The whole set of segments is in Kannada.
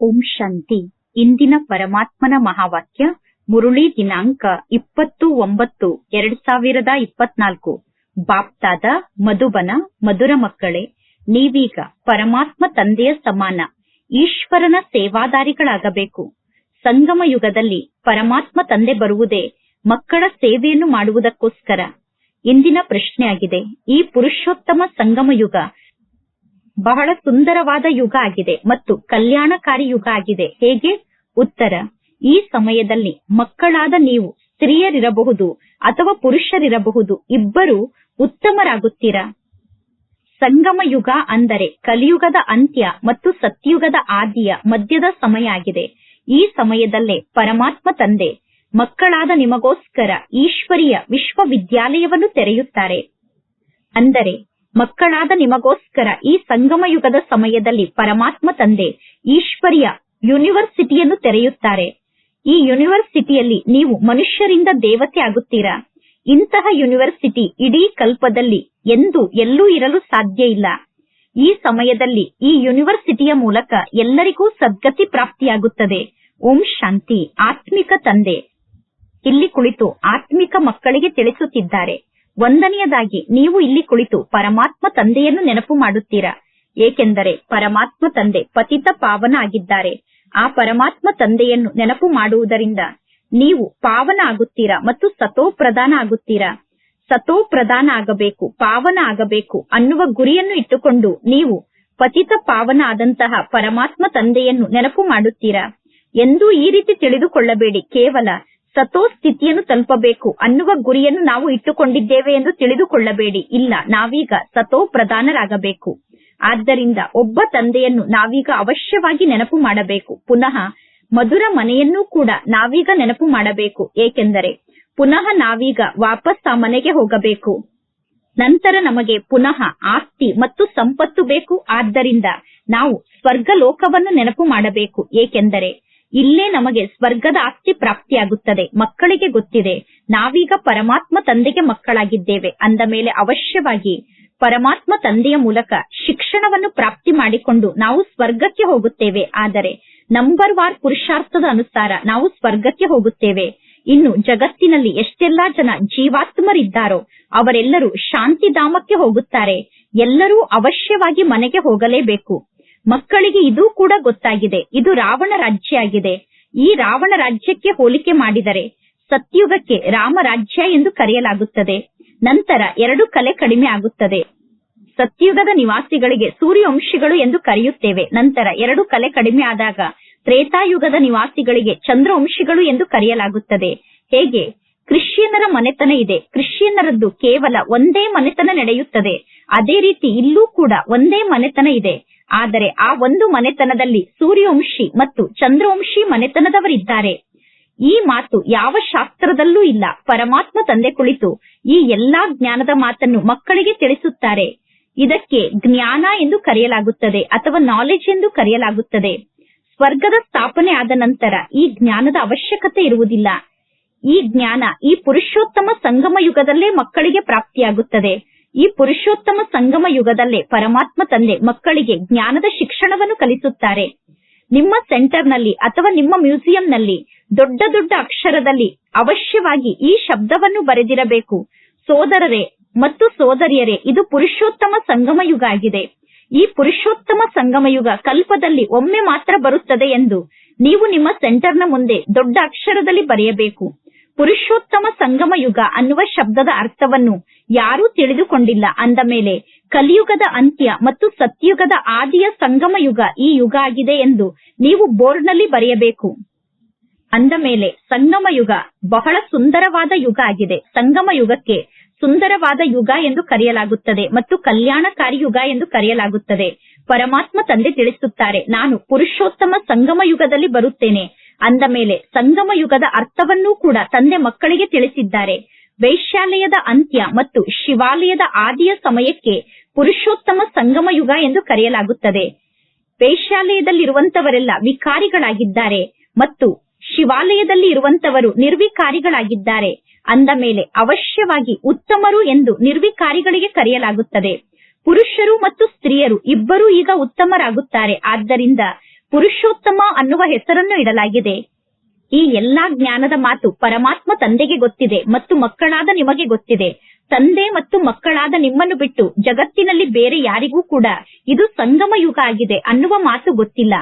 ಓಂ ಶಾಂತಿ. ಇಂದಿನ ಪರಮಾತ್ಮನ ಮಹಾವಾಕ್ಯ, ಮುರುಳಿ ದಿನಾಂಕ ಇಪ್ಪತ್ತು ಒಂಬತ್ತು, ಎರಡ್ ಸಾವಿರದ ಇಪ್ಪತ್ನಾಲ್ಕು. ಬಾಪ್ತಾದ, ಮಧುಬನ, ಮಧುರ ಮಕ್ಕಳೇ, ನೀವೀಗ ಪರಮಾತ್ಮ ತಂದೆಯ ಸಮಾನ, ಈಶ್ವರನ ಸೇವಾದಾರಿಗಳಾಗಬೇಕು. ಸಂಗಮ ಯುಗದಲ್ಲಿ ಪರಮಾತ್ಮ ತಂದೆ ಬರುವುದೇ ಮಕ್ಕಳ ಸೇವೆಯನ್ನು ಮಾಡುವುದಕ್ಕೋಸ್ಕರ. ಇಂದಿನ ಪ್ರಶ್ನೆಯಾಗಿದೆ, ಈ ಪುರುಷೋತ್ತಮ ಸಂಗಮ ಯುಗ ಬಹಳ ಸುಂದರವಾದ ಯುಗ ಆಗಿದೆ ಮತ್ತು ಕಲ್ಯಾಣಕಾರಿ ಯುಗ ಆಗಿದೆ. ಹೇಗೆ? ಉತ್ತರ, ಈ ಸಮಯದಲ್ಲಿ ಮಕ್ಕಳಾದ ನೀವು ಸ್ತ್ರೀಯರಿರಬಹುದು ಅಥವಾ ಪುರುಷರಿರಬಹುದು, ಇಬ್ಬರು ಉತ್ತಮರಾಗುತ್ತೀರಾ? ಸಂಗಮ ಯುಗ ಅಂದರೆ ಕಲಿಯುಗದ ಅಂತ್ಯ ಮತ್ತು ಸತ್ಯುಗದ ಆದಿಯ ಮಧ್ಯದ ಸಮಯ ಆಗಿದೆ. ಈ ಸಮಯದಲ್ಲೇ ಪರಮಾತ್ಮ ತಂದೆ, ಮಕ್ಕಳಾದ ನಿಮಗೋಸ್ಕರ ಈಶ್ವರಿಯ ವಿಶ್ವವಿದ್ಯಾಲಯವನ್ನು ತೆರೆಯುತ್ತಾರೆ. ಅಂದರೆ ಮಕ್ಕಳಾದ ನಿಮಗೋಸ್ಕರ ಈ ಸಂಗಮ ಯುಗದ ಸಮಯದಲ್ಲಿ ಪರಮಾತ್ಮ ತಂದೆ ಈಶ್ವರಿಯ ಯೂನಿವರ್ಸಿಟಿಯನ್ನು ತೆರೆಯುತ್ತಾರೆ. ಈ ಯೂನಿವರ್ಸಿಟಿಯಲ್ಲಿ ನೀವು ಮನುಷ್ಯರಿಂದ ದೇವತೆ ಆಗುತ್ತೀರಾ? ಇಂತಹ ಯೂನಿವರ್ಸಿಟಿ ಇಡೀ ಕಲ್ಪದಲ್ಲಿ ಎಂದು ಎಲ್ಲೂ ಇರಲು ಸಾಧ್ಯ ಇಲ್ಲ. ಈ ಸಮಯದಲ್ಲಿ ಈ ಯೂನಿವರ್ಸಿಟಿಯ ಮೂಲಕ ಎಲ್ಲರಿಗೂ ಸದ್ಗತಿ ಪ್ರಾಪ್ತಿಯಾಗುತ್ತದೆ. ಓಂ ಶಾಂತಿ. ಆತ್ಮಿಕ ತಂದೆ. ಇಲ್ಲಿ ಕುಳಿತು ಆತ್ಮಿಕ ಮಕ್ಕಳಿಗೆ ತಿಳಿಸುತ್ತಿದ್ದಾರೆ. ಒಂದನೆಯದಾಗಿ, ನೀವು ಇಲ್ಲಿ ಕುಳಿತು ಪರಮಾತ್ಮ ತಂದೆಯನ್ನು ನೆನಪು ಮಾಡುತ್ತೀರಾ? ಏಕೆಂದರೆ ಪರಮಾತ್ಮ ತಂದೆ ಪತಿತ ಪಾವನ ಆಗಿದ್ದಾರೆ ಆ ಪರಮಾತ್ಮ ತಂದೆಯನ್ನು ನೆನಪು ಮಾಡುವುದರಿಂದ ನೀವು ಪಾವನ ಆಗುತ್ತೀರಾ ಮತ್ತು ಸತೋ ಪ್ರಧಾನ ಆಗುತ್ತೀರಾ? ಸತೋ ಪ್ರಧಾನ ಆಗಬೇಕು, ಪಾವನ ಆಗಬೇಕು ಅನ್ನುವ ಗುರಿಯನ್ನು ಇಟ್ಟುಕೊಂಡು ನೀವು ಪತಿತ ಪಾವನ ಆದಂತಹ ಪರಮಾತ್ಮ ತಂದೆಯನ್ನು ನೆನಪು ಮಾಡುತ್ತೀರಾ? ಎಂದು ಈ ರೀತಿ ತಿಳಿದುಕೊಳ್ಳಬೇಡಿ. ಕೇವಲ ಸತೋ ಸ್ಥಿತಿಯನ್ನು ತಲುಪಬೇಕು. ಅನ್ನುವ ಗುರಿಯನ್ನು ನಾವು ಇಟ್ಟುಕೊಂಡಿದ್ದೇವೆ ಎಂದು ತಿಳಿದುಕೊಳ್ಳಬೇಡಿ. ಇಲ್ಲ, ನಾವೀಗ ಸತೋ ಪ್ರಧಾನರಾಗಬೇಕು. ಆದ್ದರಿಂದ ಒಬ್ಬ ತಂದೆಯನ್ನು ನಾವೀಗ ಅವಶ್ಯವಾಗಿ ನೆನಪು ಮಾಡಬೇಕು. ಪುನಃ ಮಧುರ ಮನೆಯನ್ನೂ ಕೂಡ ನಾವೀಗ ನೆನಪು ಮಾಡಬೇಕು. ಏಕೆಂದರೆ ಪುನಃ ನಾವೀಗ ವಾಪಸ್ ಆ ಮನೆಗೆ ಹೋಗಬೇಕು. ನಂತರ ನಮಗೆ ಪುನಃ ಆಸ್ತಿ ಮತ್ತು ಸಂಪತ್ತು ಬೇಕು. ಆದ್ದರಿಂದ ನಾವು ಸ್ವರ್ಗ ಲೋಕವನ್ನು ನೆನಪು ಮಾಡಬೇಕು. ಏಕೆಂದರೆ ಇಲ್ಲೇ ನಮಗೆ ಸ್ವರ್ಗದ ಆಸ್ತಿ ಪ್ರಾಪ್ತಿಯಾಗುತ್ತದೆ, ಮಕ್ಕಳಿಗೆ ಗೊತ್ತಿದೆ. ನಾವೀಗ ಪರಮಾತ್ಮ ತಂದೆಗೆ ಮಕ್ಕಳಾಗಿದ್ದೇವೆ. ಅಂದ ಮೇಲೆ ಅವಶ್ಯವಾಗಿ ಪರಮಾತ್ಮ ತಂದೆಯ ಮೂಲಕ ಶಿಕ್ಷಣವನ್ನು ಪ್ರಾಪ್ತಿ ಮಾಡಿಕೊಂಡು ನಾವು ಸ್ವರ್ಗಕ್ಕೆ ಹೋಗುತ್ತೇವೆ. ಆದರೆ ನಂಬರ್ ವಾರ್ ಪುರುಷಾರ್ಥದ ಅನುಸಾರ ನಾವು ಸ್ವರ್ಗಕ್ಕೆ ಹೋಗುತ್ತೇವೆ. ಇನ್ನು ಜಗತ್ತಿನಲ್ಲಿ ಎಷ್ಟೆಲ್ಲಾ ಜನ ಜೀವಾತ್ಮರಿದ್ದಾರೋ ಅವರೆಲ್ಲರೂ ಶಾಂತಿಧಾಮಕ್ಕೆ ಹೋಗುತ್ತಾರೆ. ಎಲ್ಲರೂ ಅವಶ್ಯವಾಗಿ ಮನೆಗೆ ಹೋಗಲೇಬೇಕು. ಮಕ್ಕಳಿಗೆ ಇದು ಕೂಡ ಗೊತ್ತಾಗಿದೆ. ಇದು ರಾವಣ ರಾಜ್ಯ ಆಗಿದೆ ಈ ರಾವಣ ರಾಜ್ಯಕ್ಕೆ ಹೋಲಿಕೆ ಮಾಡಿದರೆ ಸತ್ಯುಗಕ್ಕೆ ರಾಮ ರಾಜ್ಯ ಎಂದು ಕರೆಯಲಾಗುತ್ತದೆ. ನಂತರ ಎರಡು ಕಲೆ ಕಡಿಮೆ ಆಗುತ್ತದೆ. ಸತ್ಯುಗದ ನಿವಾಸಿಗಳಿಗೆ ಸೂರ್ಯವಂಶಿಗಳು ಎಂದು ಕರೆಯುತ್ತೇವೆ. ನಂತರ ಎರಡು ಕಲೆ ಕಡಿಮೆ ಆದಾಗ ತ್ರೇತಾಯುಗದ ನಿವಾಸಿಗಳಿಗೆ ಚಂದ್ರವಂಶಿಗಳು ಎಂದು ಕರೆಯಲಾಗುತ್ತದೆ. ಹೇಗೆ? ಕ್ರಿಶ್ಚಿಯನ್ನರ ಮನೆತನ ಇದೆ. ಕ್ರಿಶ್ಚಿಯನ್ನರದ್ದು ಕೇವಲ ಒಂದೇ ಮನೆತನ ನಡೆಯುತ್ತದೆ. ಅದೇ ರೀತಿ ಇಲ್ಲೂ ಕೂಡ ಒಂದೇ ಮನೆತನ ಇದೆ. ಆದರೆ ಆ ಒಂದು ಮನೆತನದಲ್ಲಿ ಸೂರ್ಯವಂಶಿ ಮತ್ತು ಚಂದ್ರವಂಶಿ ಮನೆತನದವರಿದ್ದಾರೆ. ಈ ಮಾತು ಯಾವ ಶಾಸ್ತ್ರದಲ್ಲೂ ಇಲ್ಲ. ಪರಮಾತ್ಮ ತಂದೆ ಕುಳಿತು ಈ ಎಲ್ಲಾ ಜ್ಞಾನದ ಮಾತನ್ನು ಮಕ್ಕಳಿಗೆ ತಿಳಿಸುತ್ತಾರೆ. ಇದಕ್ಕೆ ಜ್ಞಾನ ಎಂದು ಕರೆಯಲಾಗುತ್ತದೆ ಅಥವಾ ನಾಲೆಜ್ ಎಂದು ಕರೆಯಲಾಗುತ್ತದೆ. ಸ್ವರ್ಗದ ಸ್ಥಾಪನೆ ಆದ ನಂತರ ಈ ಜ್ಞಾನದ ಅವಶ್ಯಕತೆ ಇರುವುದಿಲ್ಲ. ಈ ಜ್ಞಾನ ಈ ಪುರುಷೋತ್ತಮ ಸಂಗಮ ಯುಗದಲ್ಲೇ ಮಕ್ಕಳಿಗೆ ಪ್ರಾಪ್ತಿಯಾಗುತ್ತದೆ. ಈ ಪುರುಷೋತ್ತಮ ಸಂಗಮ ಯುಗದಲ್ಲೇ ಪರಮಾತ್ಮ ತಂದೆ ಮಕ್ಕಳಿಗೆ ಜ್ಞಾನದ ಶಿಕ್ಷಣವನ್ನು ಕಲಿಸುತ್ತಾರೆ. ನಿಮ್ಮ ಸೆಂಟರ್ನಲ್ಲಿ ಅಥವಾ ನಿಮ್ಮ ಮ್ಯೂಸಿಯಂನಲ್ಲಿ ದೊಡ್ಡ ದೊಡ್ಡ ಅಕ್ಷರದಲ್ಲಿ ಅವಶ್ಯವಾಗಿ ಈ ಶಬ್ದವನ್ನು ಬರೆದಿರಬೇಕು. ಸೋದರರೇ ಮತ್ತು ಸೋದರಿಯರೇ, ಇದು ಪುರುಷೋತ್ತಮ ಸಂಗಮ ಯುಗ ಆಗಿದೆ. ಈ ಪುರುಷೋತ್ತಮ ಸಂಗಮ ಯುಗ ಕಲ್ಪದಲ್ಲಿ ಒಮ್ಮೆ ಮಾತ್ರ ಬರುತ್ತದೆ ಎಂದು ನೀವು ನಿಮ್ಮ ಸೆಂಟರ್ನ ಮುಂದೆ ದೊಡ್ಡ ಅಕ್ಷರದಲ್ಲಿ ಬರೆಯಬೇಕು. ಪುರುಷೋತ್ತಮ ಸಂಗಮ ಯುಗ ಅನ್ನುವ ಶಬ್ದದ ಅರ್ಥವನ್ನು ಯಾರೂ ತಿಳಿದುಕೊಂಡಿಲ್ಲ. ಅಂದ ಮೇಲೆ, ಕಲಿಯುಗದ ಅಂತ್ಯ ಮತ್ತು ಸತ್ಯುಗದ ಆದಿಯ ಸಂಗಮ ಯುಗ ಈ ಯುಗ ಆಗಿದೆ ಎಂದು ನೀವು ಬೋರ್ಡ್ನಲ್ಲಿ ಬರೆಯಬೇಕು. ಅಂದ ಮೇಲೆ, ಸಂಗಮ ಯುಗ ಬಹಳ ಸುಂದರವಾದ ಯುಗ ಆಗಿದೆ. ಸಂಗಮ ಯುಗಕ್ಕೆ ಸುಂದರವಾದ ಯುಗ ಎಂದು ಕರೆಯಲಾಗುತ್ತದೆ ಮತ್ತು ಕಲ್ಯಾಣಕಾರಿ ಯುಗ ಎಂದು ಕರೆಯಲಾಗುತ್ತದೆ. ಪರಮಾತ್ಮ ತಂದೆ ತಿಳಿಸುತ್ತಾರೆ, ನಾನು ಪುರುಷೋತ್ತಮ ಸಂಗಮ ಯುಗದಲ್ಲಿ ಬರುತ್ತೇನೆ. ಅಂದ ಮೇಲೆ, ಸಂಗಮ ಯುಗದ ಅರ್ಥವನ್ನೂ ಕೂಡ ತಂದೆ ಮಕ್ಕಳಿಗೆ ತಿಳಿಸಿದ್ದಾರೆ. ವೈಶ್ಯಾಲಯದ ಅಂತ್ಯ ಮತ್ತು ಶಿವಾಲಯದ ಆದಿಯ ಸಮಯಕ್ಕೆ ಪುರುಷೋತ್ತಮ ಸಂಗಮ ಯುಗ ಎಂದು ಕರೆಯಲಾಗುತ್ತದೆ. ವೈಶ್ಯಾಲಯದಲ್ಲಿರುವಂತವರೆಲ್ಲ ವಿಕಾರಿಗಳಾಗಿದ್ದಾರೆ ಮತ್ತು ಶಿವಾಲಯದಲ್ಲಿ ಇರುವಂತವರು ನಿರ್ವಿಕಾರಿಗಳಾಗಿದ್ದಾರೆ. ಅಂದ ಮೇಲೆ ಅವಶ್ಯವಾಗಿ ಉತ್ತಮರು ಎಂದು ನಿರ್ವಿಕಾರಿಗಳಿಗೆ ಕರೆಯಲಾಗುತ್ತದೆ. ಪುರುಷರು ಮತ್ತು ಸ್ತ್ರೀಯರು ಇಬ್ಬರೂ ಈಗ ಉತ್ತಮರಾಗುತ್ತಾರೆ. ಆದ್ದರಿಂದ ಪುರುಷೋತ್ತಮ ಅನ್ನುವ ಹೆಸರನ್ನು ಇಡಲಾಗಿದೆ. ಈ ಎಲ್ಲಾ ಜ್ಞಾನದ ಮಾತು ಪರಮಾತ್ಮ ತಂದೆಗೆ ಗೊತ್ತಿದೆ ಮತ್ತು ಮಕ್ಕಳಾದ ನಿಮಗೆ ಗೊತ್ತಿದೆ. ತಂದೆ ಮತ್ತು ಮಕ್ಕಳಾದ ನಿಮ್ಮನ್ನು ಬಿಟ್ಟು ಜಗತ್ತಿನಲ್ಲಿ ಬೇರೆ ಯಾರಿಗೂ ಕೂಡ ಇದು ಸಂಗಮ ಯುಗ ಆಗಿದೆ ಅನ್ನುವ ಮಾತು ಗೊತ್ತಿಲ್ಲ.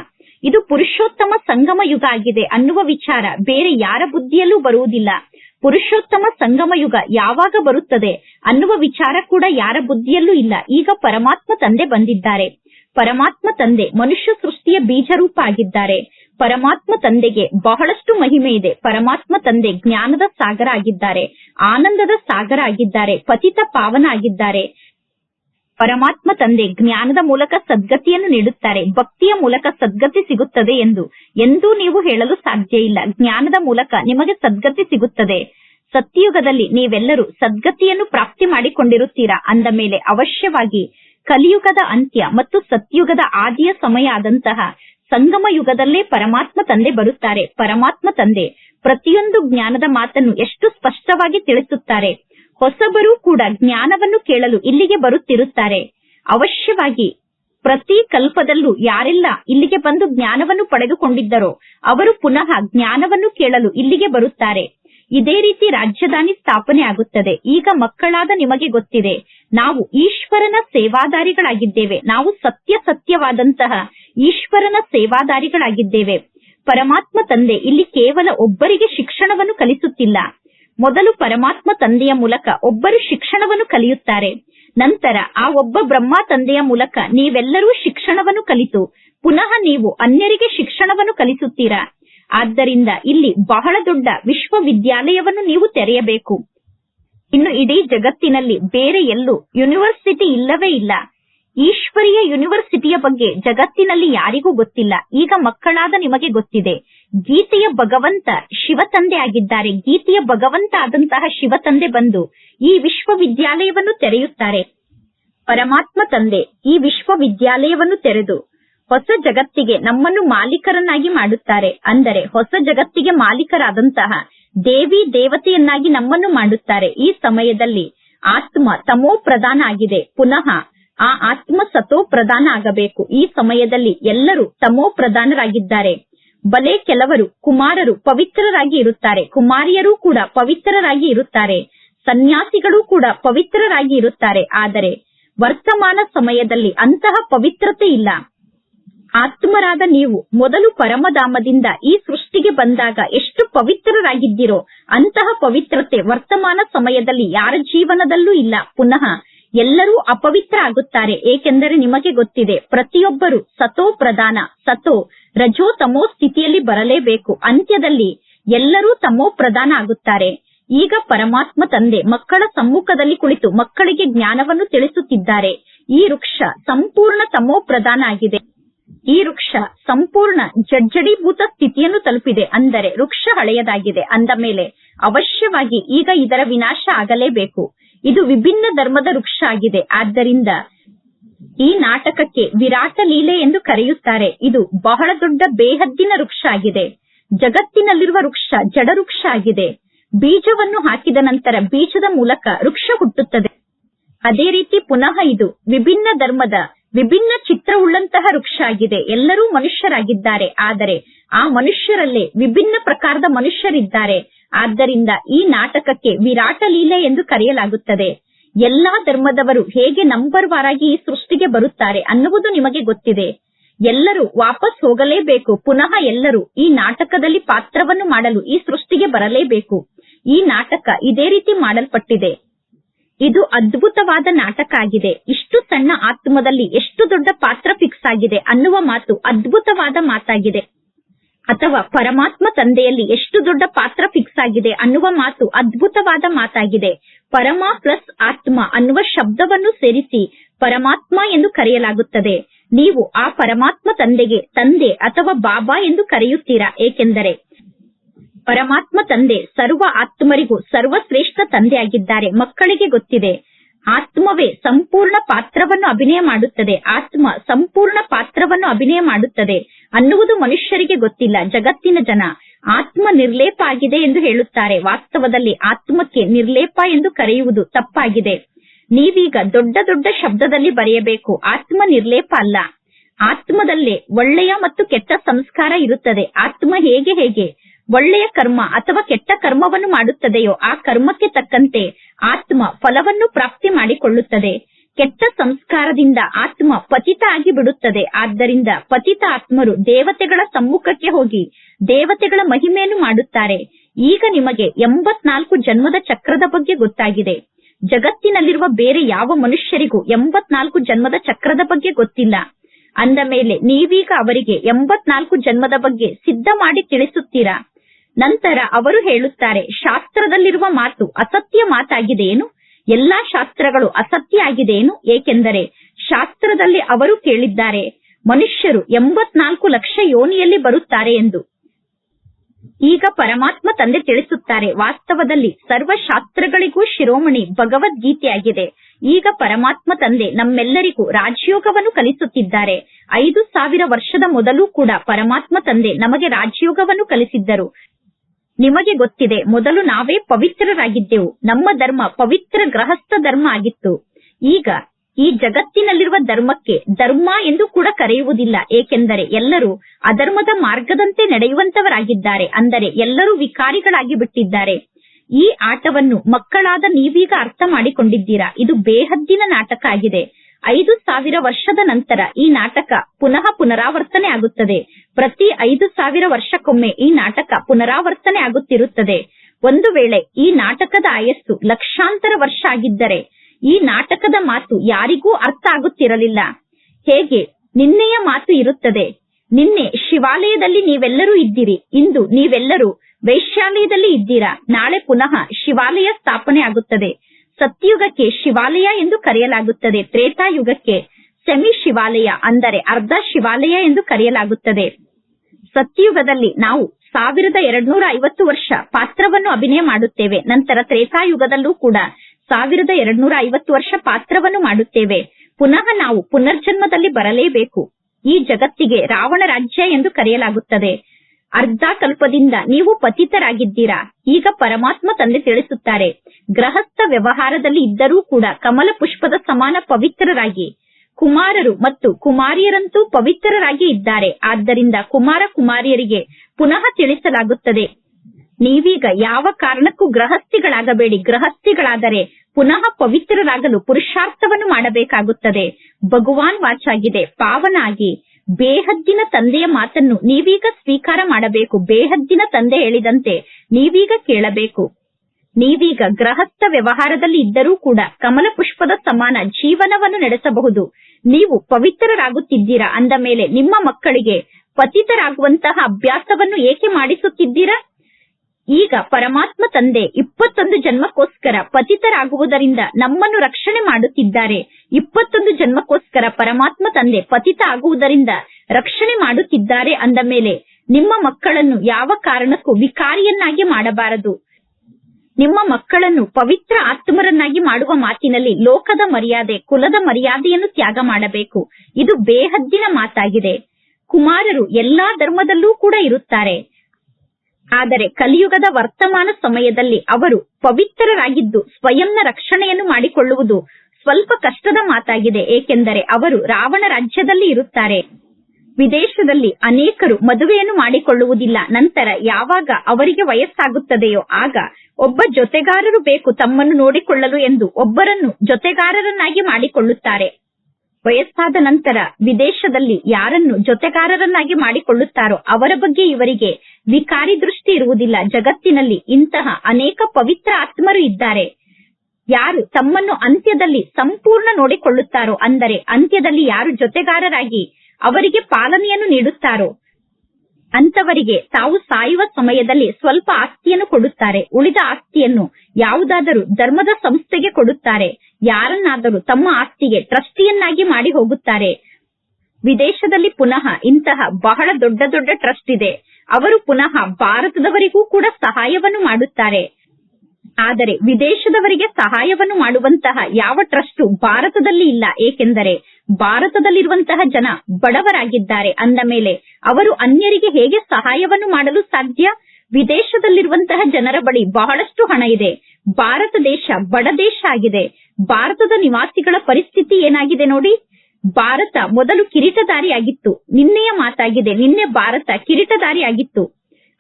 ಇದು ಪುರುಷೋತ್ತಮ ಸಂಗಮ ಯುಗ ಆಗಿದೆ ಅನ್ನುವ ವಿಚಾರ ಬೇರೆ ಯಾರ ಬುದ್ಧಿಯಲ್ಲೂ ಬರುವುದಿಲ್ಲ. ಪುರುಷೋತ್ತಮ ಸಂಗಮ ಯುಗ ಯಾವಾಗ ಬರುತ್ತದೆ ಅನ್ನುವ ವಿಚಾರ ಕೂಡ ಯಾರ ಬುದ್ಧಿಯಲ್ಲೂ ಇಲ್ಲ. ಈಗ ಪರಮಾತ್ಮ ತಂದೆ ಬಂದಿದ್ದಾರೆ. ಪರಮಾತ್ಮ ತಂದೆ ಮನುಷ್ಯ ಸೃಷ್ಟಿಯ ಬೀಜರೂಪ ಆಗಿದ್ದಾರೆ. ಪರಮಾತ್ಮ ತಂದೆಗೆ ಬಹಳಷ್ಟು ಮಹಿಮೆ ಇದೆ. ಪರಮಾತ್ಮ ತಂದೆ ಜ್ಞಾನದ ಸಾಗರ ಆಗಿದ್ದಾರೆ. ಆನಂದದ ಸಾಗರ ಆಗಿದ್ದಾರೆ. ಪತಿತ ಪಾವನ ಆಗಿದ್ದಾರೆ. ಪರಮಾತ್ಮ ತಂದೆ ಜ್ಞಾನದ ಮೂಲಕ ಸದ್ಗತಿಯನ್ನು ನೀಡುತ್ತಾರೆ. ಭಕ್ತಿಯ ಮೂಲಕ ಸದ್ಗತಿ ಸಿಗುತ್ತದೆ ಎಂದು. ಎಂದೂ ನೀವು ಹೇಳಲು ಸಾಧ್ಯ ಇಲ್ಲ. ಜ್ಞಾನದ ಮೂಲಕ ನಿಮಗೆ ಸದ್ಗತಿ ಸಿಗುತ್ತದೆ. ಸತ್ಯಯುಗದಲ್ಲಿ ನೀವೆಲ್ಲರೂ ಸದ್ಗತಿಯನ್ನು ಪ್ರಾಪ್ತಿ ಮಾಡಿಕೊಂಡಿರುತ್ತೀರಾ? ಅಂದ ಮೇಲೆ ಅವಶ್ಯವಾಗಿ ಕಲಿಯುಗದ ಅಂತ್ಯ ಮತ್ತು ಸತ್ಯುಗದ ಆದಿಯ ಸಮಯ ಆದಂತಹ ಸಂಗಮ ಯುಗದಲ್ಲೇ ಪರಮಾತ್ಮ ತಂದೆ ಬರುತ್ತಾರೆ. ಪರಮಾತ್ಮ ತಂದೆ ಪ್ರತಿಯೊಂದು ಜ್ಞಾನದ ಮಾತನ್ನು ಎಷ್ಟು ಸ್ಪಷ್ಟವಾಗಿ ತಿಳಿಸುತ್ತಾರೆ. ಹೊಸಬರು ಕೂಡ ಜ್ಞಾನವನ್ನು ಕೇಳಲು ಇಲ್ಲಿಗೆ ಬರುತ್ತಿರುತ್ತಾರೆ. ಅವಶ್ಯವಾಗಿ ಪ್ರತಿ ಕಲ್ಪದಲ್ಲೂ ಯಾರೆಲ್ಲ ಇಲ್ಲಿಗೆ ಬಂದು ಜ್ಞಾನವನ್ನು ಪಡೆದುಕೊಂಡಿದ್ದರೋ ಅವರು ಪುನಃ ಜ್ಞಾನವನ್ನು ಕೇಳಲು ಇಲ್ಲಿಗೆ ಬರುತ್ತಾರೆ. ಇದೇ ರೀತಿ ರಾಜಧಾನಿ ಸ್ಥಾಪನೆ ಆಗುತ್ತದೆ. ಈಗ ಮಕ್ಕಳಾದ ನಿಮಗೆ ಗೊತ್ತಿದೆ. ನಾವು ಈಶ್ವರನ ಸೇವಾದಾರಿಗಳಾಗಿದ್ದೇವೆ. ನಾವು ಸತ್ಯ ಸತ್ಯವಾದಂತಹ ಈಶ್ವರನ ಸೇವಾದಾರಿಗಳಾಗಿದ್ದೇವೆ. ಪರಮಾತ್ಮ ತಂದೆ ಇಲ್ಲಿ ಕೇವಲ ಒಬ್ಬರಿಗೆ ಶಿಕ್ಷಣವನ್ನು ಕಲಿಸುತ್ತಿಲ್ಲ. ಮೊದಲು ಪರಮಾತ್ಮ ತಂದೆಯ ಮೂಲಕ ಒಬ್ಬರು ಶಿಕ್ಷಣವನ್ನು ಕಲಿಯುತ್ತಾರೆ. ನಂತರ ಆ ಒಬ್ಬ ಬ್ರಹ್ಮ ತಂದೆಯ ಮೂಲಕ ನೀವೆಲ್ಲರೂ ಶಿಕ್ಷಣವನ್ನು ಕಲಿತು, ಪುನಃ ನೀವು ಅನ್ಯರಿಗೆ ಶಿಕ್ಷಣವನ್ನು ಕಲಿಸುತ್ತೀರಾ? ಆದ್ದರಿಂದ ಇಲ್ಲಿ ಬಹಳ ದೊಡ್ಡ ವಿಶ್ವವಿದ್ಯಾಲಯವನ್ನು ನೀವು ತೆರೆಯಬೇಕು. ಇನ್ನು ಇಡೀ ಜಗತ್ತಿನಲ್ಲಿ ಬೇರೆ ಎಲ್ಲೂ ಯೂನಿವರ್ಸಿಟಿ ಇಲ್ಲವೇ ಇಲ್ಲ. ಈಶ್ವರೀಯ ಯೂನಿವರ್ಸಿಟಿಯ ಬಗ್ಗೆ ಜಗತ್ತಿನಲ್ಲಿ ಯಾರಿಗೂ ಗೊತ್ತಿಲ್ಲ. ಈಗ ಮಕ್ಕಳಾದ ನಿಮಗೆ ಗೊತ್ತಿದೆ. ಗೀತೆಯ ಭಗವಂತ ಶಿವತಂದೆ ಆಗಿದ್ದಾರೆ. ಗೀತೆಯ ಭಗವಂತ ಆದಂತಹ ಶಿವತಂದೆ ಬಂದು ಈ ವಿಶ್ವವಿದ್ಯಾಲಯವನ್ನು ತೆರೆಯುತ್ತಾರೆ. ಪರಮಾತ್ಮ ತಂದೆ ಈ ವಿಶ್ವವಿದ್ಯಾಲಯವನ್ನು ತೆರೆದು ಹೊಸ ಜಗತ್ತಿಗೆ ನಮ್ಮನ್ನು ಮಾಲೀಕರನ್ನಾಗಿ ಮಾಡುತ್ತಾರೆ. ಅಂದರೆ ಹೊಸ ಜಗತ್ತಿಗೆ ಮಾಲೀಕರಾದಂತಹ ದೇವಿ ದೇವತೆಯನ್ನಾಗಿ ನಮ್ಮನ್ನು ಮಾಡುತ್ತಾರೆ. ಈ ಸಮಯದಲ್ಲಿ ಆತ್ಮ ತಮೋ ಪ್ರಧಾನ ಆಗಿದೆ. ಪುನಃ ಆ ಆತ್ಮ ಸತೋ ಪ್ರಧಾನ ಆಗಬೇಕು. ಈ ಸಮಯದಲ್ಲಿ ಎಲ್ಲರೂ ತಮೋ ಪ್ರಧಾನರಾಗಿದ್ದಾರೆ. ಬಲೆ ಕೆಲವರು ಕುಮಾರರು ಪವಿತ್ರರಾಗಿ ಇರುತ್ತಾರೆ. ಕುಮಾರಿಯರು ಕೂಡ ಪವಿತ್ರರಾಗಿ ಇರುತ್ತಾರೆ. ಸನ್ಯಾಸಿಗಳು ಕೂಡ ಪವಿತ್ರರಾಗಿ ಇರುತ್ತಾರೆ. ಆದರೆ ವರ್ತಮಾನ ಸಮಯದಲ್ಲಿ ಅಂತಹ ಪವಿತ್ರತೆ ಇಲ್ಲ. ಆತ್ಮರಾದ ನೀವು ಮೊದಲು ಪರಮಧಾಮದಿಂದ ಈ ಸೃಷ್ಟಿಗೆ ಬಂದಾಗ ಎಷ್ಟು ಪವಿತ್ರರಾಗಿದ್ದೀರೋ ಅಂತಹ ಪವಿತ್ರತೆ ವರ್ತಮಾನ ಸಮಯದಲ್ಲಿ ಯಾರ ಜೀವನದಲ್ಲೂ ಇಲ್ಲ. ಪುನಃ ಎಲ್ಲರೂ ಅಪವಿತ್ರ ಆಗುತ್ತಾರೆ. ಏಕೆಂದರೆ ನಿಮಗೆ ಗೊತ್ತಿದೆ, ಪ್ರತಿಯೊಬ್ಬರು ಸತೋ ಪ್ರಧಾನ, ಸತೋ ರಜೋ ತಮೋ ಸ್ಥಿತಿಯಲ್ಲಿ ಬರಲೇಬೇಕು. ಅಂತ್ಯದಲ್ಲಿ ಎಲ್ಲರೂ ತಮೋ ಪ್ರಧಾನ ಆಗುತ್ತಾರೆ. ಈಗ ಪರಮಾತ್ಮ ತಂದೆ ಮಕ್ಕಳ ಸಮ್ಮುಖದಲ್ಲಿ ಕುಳಿತು ಮಕ್ಕಳಿಗೆ ಜ್ಞಾನವನ್ನು ತಿಳಿಸುತ್ತಿದ್ದಾರೆ. ಈ ವೃಕ್ಷ ಸಂಪೂರ್ಣ ತಮೋ ಪ್ರಧಾನ ಆಗಿದೆ. ಈ ವೃಕ್ಷ ಸಂಪೂರ್ಣ ಜಡ್ಜಡೀಭೂತ ಸ್ಥಿತಿಯನ್ನು ತಲುಪಿದೆ. ಅಂದರೆ ವೃಕ್ಷ ಹಳೆಯದಾಗಿದೆ. ಅಂದ ಮೇಲೆ ಅವಶ್ಯವಾಗಿ ಈಗ ಇದರ ವಿನಾಶ ಆಗಲೇಬೇಕು. ಇದು ವಿಭಿನ್ನ ಧರ್ಮದ ವೃಕ್ಷ ಆಗಿದೆ ಆದ್ದರಿಂದ ಈ ನಾಟಕಕ್ಕೆ ವಿರಾಟ ಲೀಲೆ ಎಂದು ಕರೆಯುತ್ತಾರೆ. ಇದು ಬಹಳ ದೊಡ್ಡ ಬೇಹದ್ದಿನ ವೃಕ್ಷ ಆಗಿದೆ ಜಗತ್ತಿನಲ್ಲಿರುವ ವೃಕ್ಷ ಜಡ ವೃಕ್ಷ ಆಗಿದೆ ಬೀಜವನ್ನು ಹಾಕಿದ ನಂತರ ಬೀಜದ ಮೂಲಕ ವೃಕ್ಷ ಹುಟ್ಟುತ್ತದೆ. ಅದೇ ರೀತಿ ಪುನಃ ಇದು ವಿಭಿನ್ನ ಧರ್ಮದ ವಿಭಿನ್ನ ಚಿತ್ರವುಳ್ಳಂತಹ ವೃಕ್ಷ ಆಗಿದೆ ಎಲ್ಲರೂ ಮನುಷ್ಯರಾಗಿದ್ದಾರೆ. ಆದರೆ ಆ ಮನುಷ್ಯರಲ್ಲೇ ವಿಭಿನ್ನ ಪ್ರಕಾರದ ಮನುಷ್ಯರಿದ್ದಾರೆ. ಆದ್ದರಿಂದ ಈ ನಾಟಕಕ್ಕೆ ವಿರಾಟ ಲೀಲೆ ಎಂದು ಕರೆಯಲಾಗುತ್ತದೆ. ಎಲ್ಲಾ ಧರ್ಮದವರು ಹೇಗೆ ನಂಬರ್ ವಾರಾಗಿ ಈ ಸೃಷ್ಟಿಗೆ ಬರುತ್ತಾರೆ ಅನ್ನುವುದು ನಿಮಗೆ ಗೊತ್ತಿದೆ. ಎಲ್ಲರೂ ವಾಪಸ್ ಹೋಗಲೇಬೇಕು. ಪುನಃ ಎಲ್ಲರೂ ಈ ನಾಟಕದಲ್ಲಿ ಪಾತ್ರವನ್ನು ಮಾಡಲು ಈ ಸೃಷ್ಟಿಗೆ ಬರಲೇಬೇಕು. ಈ ನಾಟಕ ಇದೇ ರೀತಿ ಮಾಡಲ್ಪಟ್ಟಿದೆ. ಇದು ಅದ್ಭುತವಾದ ನಾಟಕ ಆಗಿದೆ. ಇಷ್ಟು ಸಣ್ಣ ಆತ್ಮದಲ್ಲಿ ಎಷ್ಟು ದೊಡ್ಡ ಪಾತ್ರ ಫಿಕ್ಸ್ ಆಗಿದೆ ಅನ್ನುವ ಮಾತು ಅದ್ಭುತವಾದ ಮಾತಾಗಿದೆ. ಅಥವಾ ಪರಮಾತ್ಮ ತಂದೆಯಲ್ಲಿ ಎಷ್ಟು ದೊಡ್ಡ ಪಾತ್ರ ಫಿಕ್ಸ್ ಆಗಿದೆ ಅನ್ನುವ ಮಾತು ಅದ್ಭುತವಾದ ಮಾತಾಗಿದೆ. ಪರಮ ಪ್ಲಸ್ ಆತ್ಮ ಅನ್ನುವ ಶಬ್ದವನ್ನು ಸೇರಿಸಿ ಪರಮಾತ್ಮ ಎಂದು ಕರೆಯಲಾಗುತ್ತದೆ. ನೀವು ಆ ಪರಮಾತ್ಮ ತಂದೆಗೆ ತಂದೆ ಅಥವಾ ಬಾಬಾ ಎಂದು ಕರೆಯುತ್ತೀರಾ? ಏಕೆಂದರೆ ಪರಮಾತ್ಮ ತಂದೆ ಸರ್ವ ಆತ್ಮರಿಗೂ ಸರ್ವಶ್ರೇಷ್ಠ ತಂದೆಯಾಗಿದ್ದಾರೆ. ಮಕ್ಕಳಿಗೆ ಗೊತ್ತಿದೆ. ಆತ್ಮವೇ ಸಂಪೂರ್ಣ ಪಾತ್ರವನ್ನು ಅಭಿನಯ ಮಾಡುತ್ತದೆ. ಆತ್ಮ ಸಂಪೂರ್ಣ ಪಾತ್ರವನ್ನು ಅಭಿನಯ ಮಾಡುತ್ತದೆ. ಅನ್ನುವುದು ಮನುಷ್ಯರಿಗೆ ಗೊತ್ತಿಲ್ಲ. ಜಗತ್ತಿನ ಜನ ಆತ್ಮ ನಿರ್ಲೇಪ ಆಗಿದೆ ಎಂದು ಹೇಳುತ್ತಾರೆ. ವಾಸ್ತವದಲ್ಲಿ ಆತ್ಮಕ್ಕೆ ನಿರ್ಲೇಪ ಎಂದು ಕರೆಯುವುದು ತಪ್ಪಾಗಿದೆ. ನೀವೀಗ ದೊಡ್ಡ ದೊಡ್ಡ ಶಬ್ದದಲ್ಲಿ ಬರೆಯಬೇಕು. ಆತ್ಮ ನಿರ್ಲೇಪ ಅಲ್ಲ. ಆತ್ಮದಲ್ಲೇ ಒಳ್ಳೆಯ ಮತ್ತು ಕೆಟ್ಟ ಸಂಸ್ಕಾರ ಇರುತ್ತದೆ. ಆತ್ಮ ಹೇಗೆ ಹೇಗೆ ಒಳ್ಳೆಯ ಕರ್ಮ ಅಥವಾ ಕೆಟ್ಟ ಕರ್ಮವನ್ನು ಮಾಡುತ್ತದೆಯೋ ಆ ಕರ್ಮಕ್ಕೆ ತಕ್ಕಂತೆ ಆತ್ಮ ಫಲವನ್ನು ಪ್ರಾಪ್ತಿ ಮಾಡಿಕೊಳ್ಳುತ್ತದೆ. ಕೆಟ್ಟ ಸಂಸ್ಕಾರದಿಂದ ಆತ್ಮ ಪತಿತ ಆಗಿ ಬಿಡುತ್ತದೆ ಆದ್ದರಿಂದ ಪತಿತ ಆತ್ಮರು ದೇವತೆಗಳ ಸಮ್ಮುಖಕ್ಕೆ ಹೋಗಿ ದೇವತೆಗಳ ಮಹಿಮೆಯನ್ನು ಮಾಡುತ್ತಾರೆ. ಈಗ ನಿಮಗೆ ಎಂಬತ್ನಾಲ್ಕು ಜನ್ಮದ ಚಕ್ರದ ಬಗ್ಗೆ ಗೊತ್ತಾಗಿದೆ. ಜಗತ್ತಿನಲ್ಲಿರುವ ಬೇರೆ ಯಾವ ಮನುಷ್ಯರಿಗೂ ಎಂಬತ್ನಾಲ್ಕು ಜನ್ಮದ ಚಕ್ರದ ಬಗ್ಗೆ ಗೊತ್ತಿಲ್ಲ. ಅಂದ ಮೇಲೆ ನೀವೀಗ ಅವರಿಗೆ ಎಂಬತ್ನಾಲ್ಕು ಜನ್ಮದ ಬಗ್ಗೆ ಸಿದ್ಧ ಮಾಡಿ ತಿಳಿಸುತ್ತೀರಾ? ನಂತರ ಅವರು ಹೇಳುತ್ತಾರೆ, ಶಾಸ್ತ್ರದಲ್ಲಿರುವ ಮಾತು ಅಸತ್ಯ ಮಾತಾಗಿದೆಯೇನು? ಎಲ್ಲಾ ಶಾಸ್ತ್ರಗಳು ಅಸತ್ಯ ಆಗಿದೆಯೇನು ಏಕೆಂದರೆ ಶಾಸ್ತ್ರದಲ್ಲಿ ಅವರು ಕೇಳಿದ್ದಾರೆ, ಮನುಷ್ಯರು ಎಂಬತ್ನಾಲ್ಕು ಲಕ್ಷ ಯೋನಿಯಲ್ಲಿ ಬರುತ್ತಾರೆ ಎಂದು. ಈಗ ಪರಮಾತ್ಮ ತಂದೆ ತಿಳಿಸುತ್ತಾರೆ, ವಾಸ್ತವದಲ್ಲಿ ಸರ್ವ ಶಾಸ್ತ್ರಗಳಿಗೂ ಶಿರೋಮಣಿ ಭಗವದ್ಗೀತೆಯಾಗಿದೆ. ಈಗ ಪರಮಾತ್ಮ ತಂದೆ ನಮ್ಮೆಲ್ಲರಿಗೂ ರಾಜಯೋಗವನ್ನು ಕಲಿಸುತ್ತಿದ್ದಾರೆ. ಐದು ಸಾವಿರ ವರ್ಷದ ಮೊದಲು ಕೂಡ ಪರಮಾತ್ಮ ತಂದೆ ನಮಗೆ ರಾಜಯೋಗವನ್ನು ಕಲಿಸಿದ್ದರು. ನಿಮಗೆ ಗೊತ್ತಿದೆ, ಮೊದಲು ನಾವೇ ಪವಿತ್ರರಾಗಿದ್ದೆವು. ನಮ್ಮ ಧರ್ಮ ಪವಿತ್ರ ಗೃಹಸ್ಥ ಧರ್ಮ ಆಗಿತ್ತು. ಈಗ ಈ ಜಗತ್ತಿನಲ್ಲಿರುವ ಧರ್ಮಕ್ಕೆ ಧರ್ಮ ಎಂದು ಕೂಡ ಕರೆಯುವುದಿಲ್ಲ. ಏಕೆಂದರೆ ಎಲ್ಲರೂ ಅಧರ್ಮದ ಮಾರ್ಗದಂತೆ ನಡೆಯುವಂತವರಾಗಿದ್ದಾರೆ. ಅಂದರೆ ಎಲ್ಲರೂ ವಿಕಾರಿಗಳಾಗಿ ಬಿಟ್ಟಿದ್ದಾರೆ. ಈ ಆಟವನ್ನು ಮಕ್ಕಳಾದ ನೀವೀಗ ಅರ್ಥ ಮಾಡಿಕೊಂಡಿದ್ದೀರಾ? ಇದು ಬೇಹದ್ದಿನ ನಾಟಕ ಆಗಿದೆ. ಐದು ಸಾವಿರ ವರ್ಷದ ನಂತರ ಈ ನಾಟಕ ಪುನಃ ಪುನರಾವರ್ತನೆ ಆಗುತ್ತದೆ. ಪ್ರತಿ ಐದು ಸಾವಿರ ವರ್ಷಕ್ಕೊಮ್ಮೆ ಈ ನಾಟಕ ಪುನರಾವರ್ತನೆ ಆಗುತ್ತಿರುತ್ತದೆ. ಒಂದು ವೇಳೆ ಈ ನಾಟಕದ ಆಯಸ್ಸು ಲಕ್ಷಾಂತರ ವರ್ಷ ಆಗಿದ್ದರೆ ಈ ನಾಟಕದ ಮಾತು ಯಾರಿಗೂ ಅರ್ಥ ಆಗುತ್ತಿರಲಿಲ್ಲ. ಹೇಗೆ? ನಿನ್ನೆಯ ಮಾತು ಇರುತ್ತದೆ. ನಿನ್ನೆ ಶಿವಾಲಯದಲ್ಲಿ ನೀವೆಲ್ಲರೂ ಇದ್ದೀರಿ. ಇಂದು ನೀವೆಲ್ಲರೂ ವೈಶ್ಯಾಲಯದಲ್ಲಿ ಇದ್ದೀರಾ? ನಾಳೆ ಪುನಃ ಶಿವಾಲಯ ಸ್ಥಾಪನೆ ಆಗುತ್ತದೆ. ಸತ್ಯುಗಕ್ಕೆ ಶಿವಾಲಯ ಎಂದು ಕರೆಯಲಾಗುತ್ತದೆ. ತ್ರೇತಾಯುಗಕ್ಕೆ ಸೆಮಿ ಶಿವಾಲಯ ಅಂದರೆ ಅರ್ಧ ಶಿವಾಲಯ ಎಂದು ಕರೆಯಲಾಗುತ್ತದೆ. ಸತ್ಯಯುಗದಲ್ಲಿ ನಾವು ಸಾವಿರದ ಎರಡ್ನೂರ ಐವತ್ತು ವರ್ಷ ಪಾತ್ರವನ್ನು ಅಭಿನಯ ಮಾಡುತ್ತೇವೆ. ನಂತರ ತ್ರೇತಾಯುಗದಲ್ಲೂ ಕೂಡ ಸಾವಿರದ ಎರಡ್ನೂರ ಐವತ್ತು ವರ್ಷ ಪಾತ್ರವನ್ನು ಮಾಡುತ್ತೇವೆ. ಪುನಃ ನಾವು ಪುನರ್ಜನ್ಮದಲ್ಲಿ ಬರಲೇಬೇಕು. ಈ ಜಗತ್ತಿಗೆ ರಾವಣ ರಾಜ್ಯ ಎಂದು ಕರೆಯಲಾಗುತ್ತದೆ. ಅರ್ಧ ಕಲ್ಪದಿಂದ ನೀವು ಪತಿತರಾಗಿದ್ದೀರಾ? ಈಗ ಪರಮಾತ್ಮ ತಂದೆ ತಿಳಿಸುತ್ತಾರೆ, ಗೃಹಸ್ಥ ವ್ಯವಹಾರದಲ್ಲಿ ಇದ್ದರೂ ಕೂಡ ಕಮಲ ಪುಷ್ಪದ ಸಮಾನ ಪವಿತ್ರರಾಗಿ. ಕುಮಾರರು ಮತ್ತು ಕುಮಾರಿಯರಂತೂ ಪವಿತ್ರರಾಗಿ ಇದ್ದಾರೆ. ಆದ್ದರಿಂದ ಕುಮಾರ ಕುಮಾರಿಯರಿಗೆ ಪುನಃ ತಿಳಿಸಲಾಗುತ್ತದೆ. ನೀವೀಗ ಯಾವ ಕಾರಣಕ್ಕೂ ಗೃಹಸ್ಥಿಗಳಾಗಬೇಡಿ. ಗೃಹಸ್ಥಿಗಳಾದರೆ ಪುನಃ ಪವಿತ್ರರಾಗಲು ಪುರುಷಾರ್ಥವನ್ನು ಮಾಡಬೇಕಾಗುತ್ತದೆ. ಭಗವಾನ್ ವಾಚಾಗಿದೆ. ಪಾವನ ಆಗಿ. ಬೇಹದ್ದಿನ ತಂದೆಯ ಮಾತನ್ನು ನೀವೀಗ ಸ್ವೀಕಾರ ಮಾಡಬೇಕು. ಬೇಹದ್ದಿನ ತಂದೆ ಹೇಳಿದಂತೆ ನೀವೀಗ ಕೇಳಬೇಕು. ನೀವೀಗ ಗೃಹಸ್ಥ ವ್ಯವಹಾರದಲ್ಲಿ ಇದ್ದರೂ ಕೂಡ ಕಮಲ ಪುಷ್ಪದ ಸಮಾನ ಜೀವನವನ್ನು ನಡೆಸಬಹುದು. ನೀವು ಪವಿತ್ರರಾಗುತ್ತಿದ್ದೀರಾ ಅಂದ ಮೇಲೆ ನಿಮ್ಮ ಮಕ್ಕಳಿಗೆ ಪತಿತರಾಗುವಂತಹ ಅಭ್ಯಾಸವನ್ನು ಏಕೆ ಮಾಡಿಸುತ್ತಿದ್ದೀರಾ? ಈಗ ಪರಮಾತ್ಮ ತಂದೆ ಇಪ್ಪತ್ತೊಂದು ಜನ್ಮಕ್ಕೋಸ್ಕರ ಪತಿತರಾಗುವುದರಿಂದ ನಮ್ಮನ್ನು ರಕ್ಷಣೆ ಮಾಡುತ್ತಿದ್ದಾರೆ. ಇಪ್ಪತ್ತೊಂದು ಜನ್ಮಕ್ಕೋಸ್ಕರ ಪರಮಾತ್ಮ ತಂದೆ ಪತಿತ ಆಗುವುದರಿಂದ ರಕ್ಷಣೆ ಮಾಡುತ್ತಿದ್ದಾರೆ ಅಂದ ಮೇಲೆ ನಿಮ್ಮ ಮಕ್ಕಳನ್ನು ಯಾವ ಕಾರಣಕ್ಕೂ ವಿಕಾರಿಯನ್ನಾಗಿ ಮಾಡಬಾರದು. ನಿಮ್ಮ ಮಕ್ಕಳನ್ನು ಪವಿತ್ರ ಆತ್ಮರನ್ನಾಗಿ ಮಾಡುವ ಮಾತಿನಲ್ಲಿ ಲೋಕದ ಮರ್ಯಾದೆ, ಕುಲದ ಮರ್ಯಾದೆಯನ್ನು ತ್ಯಾಗ ಮಾಡಬೇಕು. ಇದು ಬೇಹದ್ದಿನ ಮಾತಾಗಿದೆ. ಕುಮಾರರು ಎಲ್ಲಾ ಧರ್ಮದಲ್ಲೂ ಕೂಡ ಇರುತ್ತಾರೆ. ಆದರೆ ಕಲಿಯುಗದ ವರ್ತಮಾನ ಸಮಯದಲ್ಲಿ ಅವರು ಪವಿತ್ರರಾಗಿದ್ದು ಸ್ವಯಂನ ರಕ್ಷಣೆಯನ್ನು ಮಾಡಿಕೊಳ್ಳುವುದು ಸ್ವಲ್ಪ ಕಷ್ಟದ ಮಾತಾಗಿದೆ, ಏಕೆಂದರೆ ಅವರು ರಾವಣ ರಾಜ್ಯದಲ್ಲಿ ಇರುತ್ತಾರೆ. ವಿದೇಶದಲ್ಲಿ ಅನೇಕರು ಮದುವೆಯನ್ನು ಮಾಡಿಕೊಳ್ಳುವುದಿಲ್ಲ, ನಂತರ ಯಾವಾಗ ಅವರಿಗೆ ವಯಸ್ಸಾಗುತ್ತದೆಯೋ ಆಗ ಒಬ್ಬ ಜೊತೆಗಾರರು ಬೇಕು ತಮ್ಮನ್ನು ನೋಡಿಕೊಳ್ಳಲು ಎಂದು ಒಬ್ಬರನ್ನು ಜೊತೆಗಾರರನ್ನಾಗಿ ಮಾಡಿಕೊಳ್ಳುತ್ತಾರೆ. ವಯಸ್ಸಾದ ನಂತರ ವಿದೇಶದಲ್ಲಿ ಯಾರನ್ನು ಜೊತೆಗಾರರನ್ನಾಗಿ ಮಾಡಿಕೊಳ್ಳುತ್ತಾರೋ ಅವರ ಬಗ್ಗೆ ಇವರಿಗೆ ವಿಕಾರಿ ದೃಷ್ಟಿ ಇರುವುದಿಲ್ಲ. ಜಗತ್ತಿನಲ್ಲಿ ಇಂತಹ ಅನೇಕ ಪವಿತ್ರ ಆತ್ಮರು ಇದ್ದಾರೆ. ಯಾರು ತಮ್ಮನ್ನು ಅಂತ್ಯದಲ್ಲಿ ಸಂಪೂರ್ಣ ನೋಡಿಕೊಳ್ಳುತ್ತಾರೋ, ಅಂದರೆ ಅಂತ್ಯದಲ್ಲಿ ಯಾರು ಜೊತೆಗಾರರಾಗಿ ಅವರಿಗೆ ಪಾಲನೆಯನ್ನು ನೀಡುತ್ತಾರೋ ಅಂತವರಿಗೆ ತಾವು ಸಾಯುವ ಸಮಯದಲ್ಲಿ ಸ್ವಲ್ಪ ಆಸ್ತಿಯನ್ನು ಕೊಡುತ್ತಾರೆ. ಉಳಿದ ಆಸ್ತಿಯನ್ನು ಯಾವುದಾದರೂ ಧರ್ಮದ ಸಂಸ್ಥೆಗೆ ಕೊಡುತ್ತಾರೆ. ಯಾರನ್ನಾದರೂ ತಮ್ಮ ಆಸ್ತಿಗೆ ಟ್ರಸ್ಟಿಯನ್ನಾಗಿ ಮಾಡಿ ಹೋಗುತ್ತಾರೆ. ವಿದೇಶದಲ್ಲಿ ಪುನಃ ಇಂತಹ ಬಹಳ ದೊಡ್ಡ ದೊಡ್ಡ ಟ್ರಸ್ಟ್ ಇದೆ. ಅವರು ಪುನಃ ಭಾರತದವರಿಗೂ ಕೂಡ ಸಹಾಯವನ್ನು ಮಾಡುತ್ತಾರೆ. ಆದರೆ ವಿದೇಶದವರಿಗೆ ಸಹಾಯವನ್ನು ಮಾಡುವಂತಹ ಯಾವ ಟ್ರಸ್ಟ್ ಭಾರತದಲ್ಲಿ ಇಲ್ಲ. ಏಕೆಂದರೆ ಭಾರತದಲ್ಲಿರುವಂತಹ ಜನ ಬಡವರಾಗಿದ್ದಾರೆ. ಅಂದ ಮೇಲೆ ಅವರು ಅನ್ಯರಿಗೆ ಹೇಗೆ ಸಹಾಯವನ್ನು ಮಾಡಲು ಸಾಧ್ಯ? ವಿದೇಶದಲ್ಲಿರುವಂತಹ ಜನರ ಬಳಿ ಬಹಳಷ್ಟು ಹಣ ಇದೆ. ಭಾರತ ದೇಶ ಬಡ ದೇಶ ಆಗಿದೆ. ಭಾರತದ ನಿವಾಸಿಗಳ ಪರಿಸ್ಥಿತಿ ಏನಾಗಿದೆ ನೋಡಿ. ಭಾರತ ಮೊದಲು ಕಿರೀಟಧಾರಿಯಾಗಿತ್ತು. ನಿನ್ನೆಯ ಮಾತಾಗಿದೆ. ನಿನ್ನೆ ಭಾರತ ಕಿರೀಟಧಾರಿಯಾಗಿತ್ತು.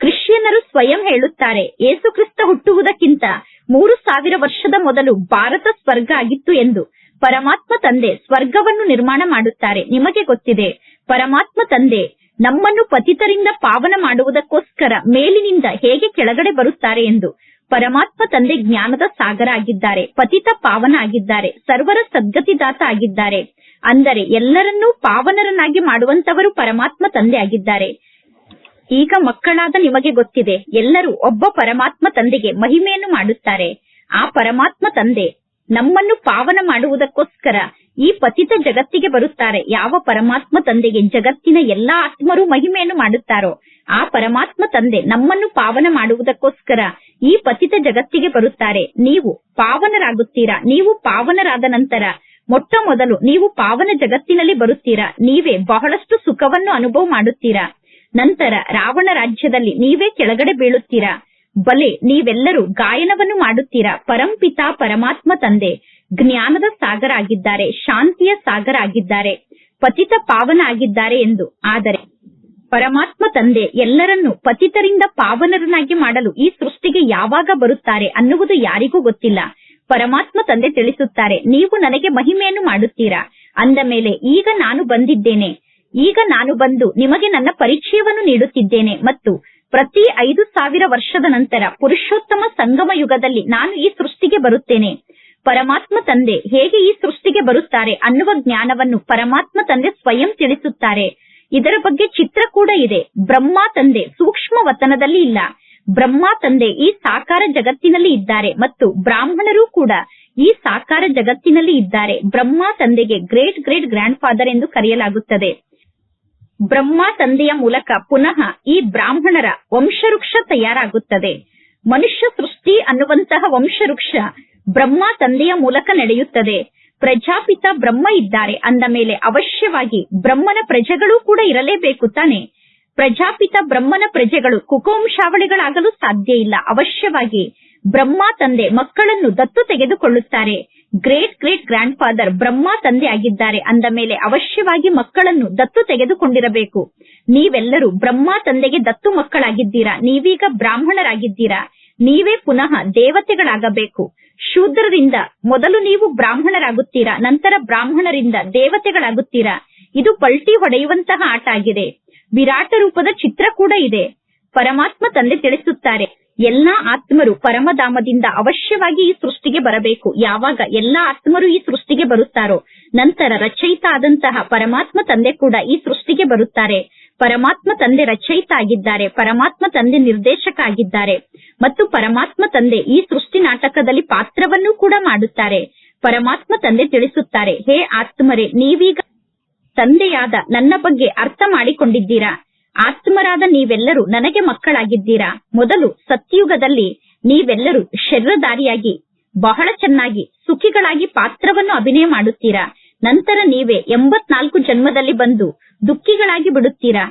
ಕ್ರಿಶ್ಚಿಯನ್ನರು ಸ್ವಯಂ ಹೇಳುತ್ತಾರೆ ಯೇಸುಕ್ರಿಸ್ತ ಹುಟ್ಟುವುದಕ್ಕಿಂತ ಮೂರು ಸಾವಿರ ವರ್ಷದ ಮೊದಲು ಭಾರತ ಸ್ವರ್ಗ ಆಗಿತ್ತು ಎಂದು. ಪರಮಾತ್ಮ ತಂದೆ ಸ್ವರ್ಗವನ್ನು ನಿರ್ಮಾಣ ಮಾಡುತ್ತಾರೆ. ನಿಮಗೆ ಗೊತ್ತಿದೆ, ಪರಮಾತ್ಮ ತಂದೆ ನಮ್ಮನ್ನು ಪತಿತರಿಂದ ಪಾವನ ಮಾಡುವುದಕ್ಕೋಸ್ಕರ ಮೇಲಿನಿಂದ ಹೇಗೆ ಕೆಳಗಡೆ ಬರುತ್ತಾರೆ ಎಂದು. ಪರಮಾತ್ಮ ತಂದೆ ಜ್ಞಾನದ ಸಾಗರ ಆಗಿದ್ದಾರೆ, ಪತಿತ ಪಾವನ ಆಗಿದ್ದಾರೆ, ಸರ್ವರ ಸದ್ಗತಿದಾತ ಆಗಿದ್ದಾರೆ. ಅಂದರೆ ಎಲ್ಲರನ್ನೂ ಪಾವನರನ್ನಾಗಿ ಮಾಡುವಂತವರು ಪರಮಾತ್ಮ ತಂದೆ ಆಗಿದ್ದಾರೆ ಈಗ ಮಕ್ಕಳಾದ ನಿಮಗೆ ಗೊತ್ತಿದೆ, ಎಲ್ಲರೂ ಒಬ್ಬ ಪರಮಾತ್ಮ ತಂದೆಗೆ ಮಹಿಮೆಯನ್ನು ಮಾಡುತ್ತಾರೆ. ಆ ಪರಮಾತ್ಮ ತಂದೆ ನಮ್ಮನ್ನು ಪಾವನ ಮಾಡುವುದಕ್ಕೋಸ್ಕರ ಈ ಪತಿತ ಜಗತ್ತಿಗೆ ಬರುತ್ತಾರೆ. ಯಾವ ಪರಮಾತ್ಮ ತಂದೆಗೆ ಜಗತ್ತಿನ ಎಲ್ಲಾ ಆತ್ಮರು ಮಹಿಮೆಯನ್ನು ಮಾಡುತ್ತಾರೋ, ಆ ಪರಮಾತ್ಮ ತಂದೆ ನಮ್ಮನ್ನು ಪಾವನ ಮಾಡುವುದಕ್ಕೋಸ್ಕರ ಈ ಪತಿತ ಜಗತ್ತಿಗೆ ಬರುತ್ತಾರೆ. ನೀವು ಪಾವನರಾಗುತ್ತೀರಾ? ನೀವು ಪಾವನರಾದ ನಂತರ ಮೊಟ್ಟ ಮೊದಲು ನೀವು ಪಾವನ ಜಗತ್ತಿನಲ್ಲಿ ಬರುತ್ತೀರಾ? ನೀವೇ ಬಹಳಷ್ಟು ಸುಖವನ್ನು ಅನುಭವ ಮಾಡುತ್ತೀರಾ? ನಂತರ ರಾವಣ ರಾಜ್ಯದಲ್ಲಿ ನೀವೇ ಕೆಳಗಡೆ ಬೀಳುತ್ತೀರಾ? ಬಲೆ, ನೀವೆಲ್ಲರೂ ಗಾಯನವನ್ನು ಮಾಡುತ್ತೀರಾ? ಪರಂಪಿತ ಪರಮಾತ್ಮ ತಂದೆ, ಜ್ಞಾನದ ಸಾಗರ ಆಗಿದ್ದಾರೆ, ಶಾಂತಿಯ ಸಾಗರ ಆಗಿದ್ದಾರೆ, ಪತಿತ ಪಾವನ ಆಗಿದ್ದಾರೆ ಎಂದು. ಆದರೆ ಪರಮಾತ್ಮ ತಂದೆ, ಎಲ್ಲರನ್ನು ಪತಿತರಿಂದ ಪಾವನರನ್ನಾಗಿ ಮಾಡಲು ಈ ಸೃಷ್ಟಿಗೆ ಯಾವಾಗ ಬರುತ್ತಾರೆ ಅನ್ನುವುದು ಯಾರಿಗೂ ಗೊತ್ತಿಲ್ಲ. ಪರಮಾತ್ಮ ತಂದೆ ತಿಳಿಸುತ್ತಾರೆ, ನೀವು ನನಗೆ ಮಹಿಮೆಯನ್ನು ಮಾಡುತ್ತೀರಾ ಅಂದ ಮೇಲೆ, ಈಗ ನಾನು ಬಂದಿದ್ದೇನೆ. ಈಗ ನಾನು ಬಂದು ನಿಮಗೆ ನನ್ನ ಪರಿಚಯವನ್ನು ನೀಡುತ್ತಿದ್ದೇನೆ ಮತ್ತು ಪ್ರತಿ ಐದು ಸಾವಿರ ವರ್ಷದ ನಂತರ ಪುರುಷೋತ್ತಮ ಸಂಗಮ ಯುಗದಲ್ಲಿ ನಾನು ಈ ಸೃಷ್ಟಿಗೆ ಬರುತ್ತೇನೆ. ಪರಮಾತ್ಮ ತಂದೆ ಹೇಗೆ ಈ ಸೃಷ್ಟಿಗೆ ಬರುತ್ತಾರೆ ಅನ್ನುವ ಜ್ಞಾನವನ್ನು ಪರಮಾತ್ಮ ತಂದೆ ಸ್ವಯಂ ತಿಳಿಸುತ್ತಾರೆ. ಇದರ ಬಗ್ಗೆ ಚಿತ್ರ ಕೂಡ ಇದೆ. ಬ್ರಹ್ಮ ತಂದೆ ಸೂಕ್ಷ್ಮ ವತನದಲ್ಲಿ ಇಲ್ಲ. ಬ್ರಹ್ಮ ತಂದೆ ಈ ಸಾಕಾರ ಜಗತ್ತಿನಲ್ಲಿ ಇದ್ದಾರೆ ಮತ್ತು ಬ್ರಾಹ್ಮಣರು ಕೂಡ ಈ ಸಾಕಾರ ಜಗತ್ತಿನಲ್ಲಿ ಇದ್ದಾರೆ. ಬ್ರಹ್ಮ ತಂದೆಗೆ ಗ್ರೇಟ್ ಗ್ರೇಟ್ ಗ್ರ್ಯಾಂಡ್ ಫಾದರ್ ಎಂದು ಕರೆಯಲಾಗುತ್ತದೆ. ಬ್ರಹ್ಮ ತಂದೆಯ ಮೂಲಕ ಪುನಃ ಈ ಬ್ರಾಹ್ಮಣರ ವಂಶವೃಕ್ಷ ತಯಾರಾಗುತ್ತದೆ. ಮನುಷ್ಯ ಸೃಷ್ಟಿ ಅನ್ನುವಂತಹ ವಂಶವೃಕ್ಷ ಬ್ರಹ್ಮ ತಂದೆಯ ಮೂಲಕ ನಡೆಯುತ್ತದೆ. ಪ್ರಜಾಪಿತ ಬ್ರಹ್ಮ ಇದ್ದಾರೆ. ಅಂದ ಮೇಲೆ ಅವಶ್ಯವಾಗಿ ಬ್ರಹ್ಮನ ಪ್ರಜೆಗಳು ಕೂಡ ಇರಲೇಬೇಕು ತಾನೆ? ಪ್ರಜಾಪಿತ ಬ್ರಹ್ಮನ ಪ್ರಜೆಗಳು ಕುಕೋಂಶಾವಳಿಗಳಾಗಲು ಸಾಧ್ಯ ಇಲ್ಲ. ಅವಶ್ಯವಾಗಿ ಬ್ರಹ್ಮ ತಂದೆ ಮಕ್ಕಳನ್ನು ದತ್ತು ತೆಗೆದುಕೊಳ್ಳುತ್ತಾರೆ. Great great grand father Brahma ತಂದೆ ಆಗಿದ್ದಾರೆ. ಅಂದ ಮೇಲೆ ಅವಶ್ಯವಾಗಿ ಮಕ್ಕಳನ್ನು ದತ್ತು ತೆಗೆದುಕೊಂಡಿರಬೇಕು. ನೀವೆಲ್ಲರೂ ಬ್ರಹ್ಮ ತಂದೆಗೆ ದತ್ತು ಮಕ್ಕಳಾಗಿದ್ದೀರಾ? ನೀವೀಗ ಬ್ರಾಹ್ಮಣರಾಗಿದ್ದೀರಾ? ನೀವೇ ಪುನಃ ದೇವತೆಗಳಾಗಬೇಕು. ಶೂದ್ರರಿಂದ ಮೊದಲು ನೀವು ಬ್ರಾಹ್ಮಣರಾಗುತ್ತೀರಾ? ನಂತರ ಬ್ರಾಹ್ಮಣರಿಂದ ದೇವತೆಗಳಾಗುತ್ತೀರಾ? ಇದು ಪಲ್ಟಿ ಹೊಡೆಯುವಂತಹ ಆಟ ಆಗಿದೆ. ವಿರಾಟ ರೂಪದ ಚಿತ್ರ ಕೂಡ ಇದೆ. ಪರಮಾತ್ಮ ತಂದೆ ತಿಳಿಸುತ್ತಾರೆ, ಎಲ್ಲಾ ಆತ್ಮರು ಪರಮಧಾಮದಿಂದ ಅವಶ್ಯವಾಗಿ ಈ ಸೃಷ್ಟಿಗೆ ಬರಬೇಕು. ಯಾವಾಗ ಎಲ್ಲಾ ಆತ್ಮರು ಈ ಸೃಷ್ಟಿಗೆ ಬರುತ್ತಾರೋ, ನಂತರ ರಚಯಿತ ಆದಂತಹ ಪರಮಾತ್ಮ ತಂದೆ ಕೂಡ ಈ ಸೃಷ್ಟಿಗೆ ಬರುತ್ತಾರೆ. ಪರಮಾತ್ಮ ತಂದೆ ರಚಯಿತ ಆಗಿದ್ದಾರೆ, ಪರಮಾತ್ಮ ತಂದೆ ನಿರ್ದೇಶಕ ಆಗಿದ್ದಾರೆ, ಮತ್ತು ಪರಮಾತ್ಮ ತಂದೆ ಈ ಸೃಷ್ಟಿ ನಾಟಕದಲ್ಲಿ ಪಾತ್ರವನ್ನು ಕೂಡ ಮಾಡುತ್ತಾರೆ. ಪರಮಾತ್ಮ ತಂದೆ ತಿಳಿಸುತ್ತಾರೆ, ಹೇ ಆತ್ಮರೇ, ನೀವೀಗ ತಂದೆಯಾದ ನನ್ನ ಬಗ್ಗೆ ಅರ್ಥ ಮಾಡಿಕೊಂಡಿದ್ದೀರಾ? ಆತ್ಮರಾದ ನೀವೆಲ್ಲರೂ ನನಗೆ ಮಕ್ಕಳಾಗಿದ್ದೀರಾ? ಮೊದಲು ಸತ್ಯುಗದಲ್ಲಿ ನೀವೆಲ್ಲರೂ ಶರೀರಧಾರಿಯಾಗಿ, ಬಹಳ ಚೆನ್ನಾಗಿ, ಸುಖಿಗಳಾಗಿ ಪಾತ್ರವನ್ನು ಅಭಿನಯ ಮಾಡುತ್ತೀರಾ? ನಂತರ ನೀವೇ ಎಂಬತ್ನಾಲ್ಕು ಜನ್ಮದಲ್ಲಿ ಬಂದು ದುಃಖಿಗಳಾಗಿ ಬಿಡುತ್ತೀರಾ?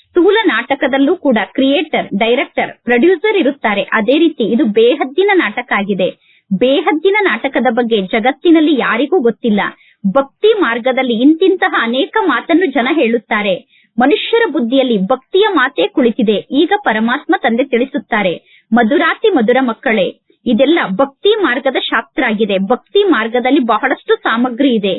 ಸ್ಥೂಲ ನಾಟಕದಲ್ಲೂ ಕೂಡ ಕ್ರಿಯೇಟರ್, ಡೈರೆಕ್ಟರ್, ಪ್ರೊಡ್ಯೂಸರ್ ಇರುತ್ತಾರೆ. ಅದೇ ರೀತಿ ಇದು ಬೇಹದ್ದಿನ ನಾಟಕ ಆಗಿದೆ. ಬೇಹದ್ದಿನ ನಾಟಕದ ಬಗ್ಗೆ ಜಗತ್ತಿನಲ್ಲಿ ಯಾರಿಗೂ ಗೊತ್ತಿಲ್ಲ. ಭಕ್ತಿ ಮಾರ್ಗದಲ್ಲಿ ಇಂತಿಂತಹ ಅನೇಕ ಮಾತನ್ನು ಜನ ಹೇಳುತ್ತಾರೆ. ಮನುಷ್ಯರ ಬುದ್ಧಿಯಲ್ಲಿ ಭಕ್ತಿಯ ಮಾತೇ ಕುಳಿತಿದೆ. ಈಗ ಪರಮಾತ್ಮ ತಂದೆ ತಿಳಿಸುತ್ತಾರೆ, ಮಧುರಾತಿ ಮಧುರ ಮಕ್ಕಳೇ, ಇದೆಲ್ಲ ಭಕ್ತಿ ಮಾರ್ಗದ ಶಾಸ್ತ್ರ ಆಗಿದೆ. ಭಕ್ತಿ ಮಾರ್ಗದಲ್ಲಿ ಬಹಳಷ್ಟು ಸಾಮಗ್ರಿ ಇದೆ.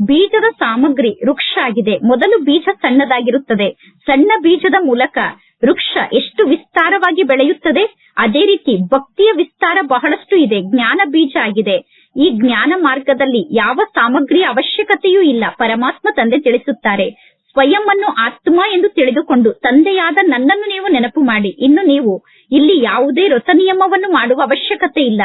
ಬೀಜದ ಸಾಮಗ್ರಿ ವೃಕ್ಷ ಆಗಿದೆ. ಮೊದಲು ಬೀಜ ಸಣ್ಣದಾಗಿರುತ್ತದೆ. ಸಣ್ಣ ಬೀಜದ ಮೂಲಕ ವೃಕ್ಷ ಎಷ್ಟು ವಿಸ್ತಾರವಾಗಿ ಬೆಳೆಯುತ್ತದೆ? ಅದೇ ರೀತಿ ಭಕ್ತಿಯ ವಿಸ್ತಾರ ಬಹಳಷ್ಟು ಇದೆ. ಜ್ಞಾನ ಬೀಜ ಆಗಿದೆ. ಈ ಜ್ಞಾನ ಮಾರ್ಗದಲ್ಲಿ ಯಾವ ಸಾಮಗ್ರಿ ಅವಶ್ಯಕತೆಯೂ ಇಲ್ಲ. ಪರಮಾತ್ಮ ತಂದೆ ತಿಳಿಸುತ್ತಾರೆ. ಸ್ವಯಂ ಅನ್ನು ಆತ್ಮ ಎಂದು ತಿಳಿದುಕೊಂಡು ತಂದೆಯಾದ ನನ್ನನ್ನು ನೀವು ನೆನಪು ಮಾಡಿ. ಇನ್ನು ನೀವು ಇಲ್ಲಿ ಯಾವುದೇ ರಸ ನಿಯಮವನ್ನು ಮಾಡುವ ಅವಶ್ಯಕತೆ ಇಲ್ಲ.